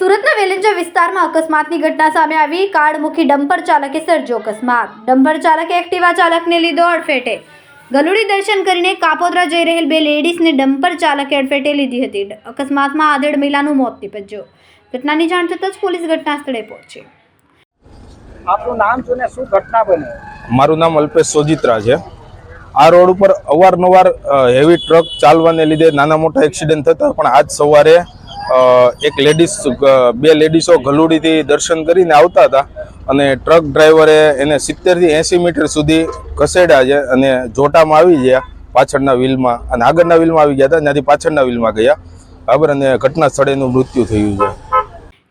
સુરતના વેલેન્જા વિસ્તારમાં અકસ્માતની ઘટના સામે આવી. કાળમુખી ડમ્પર ચાલકે સર્જ્યો અકસ્માત. ડમ્પર ચાલકે એક્ટિવા ચાલકને લીધો અડફેટે. ગલુડી દર્શન કરીને કાપોદ્રા જઈ રહેલ બે લેડીઝને ડમ્પર ચાલકે અડફેટે લીધી હતી. અકસ્માતમાં આધેડ મહિલાનું મોત નીપજ્યું. ઘટનાની જાણ થતાં જ પોલીસ ઘટના સ્થળે પહોંચી. આપનું નામ શું ને શું ઘટના બની? મારું નામ અલ્પેશ સોજિત્રા છે. આ રોડ ઉપર અવારનવાર હેવી ટ્રક ચાલવાને લીધે નાના મોટા એક્સિડન્ટ થતા, પણ આજ સવારે એક લેડીઝ બે લેડીઝો ગલુડીથી દર્શન કરીને આવતા હતા અને ટ્રક ડ્રાઈવરે એને સિત્તેરથી એંસી મીટર સુધી ઘસેડ્યા છે અને જોટામાં આવી ગયા પાછળના વ્હીલમાં અને આગળના વ્હીલમાં આવી ગયા હતા, ત્યાંથી પાછળના વ્હીલમાં ગયા. બરાબર, અને ઘટના સ્થળેનું મૃત્યુ થયું છે.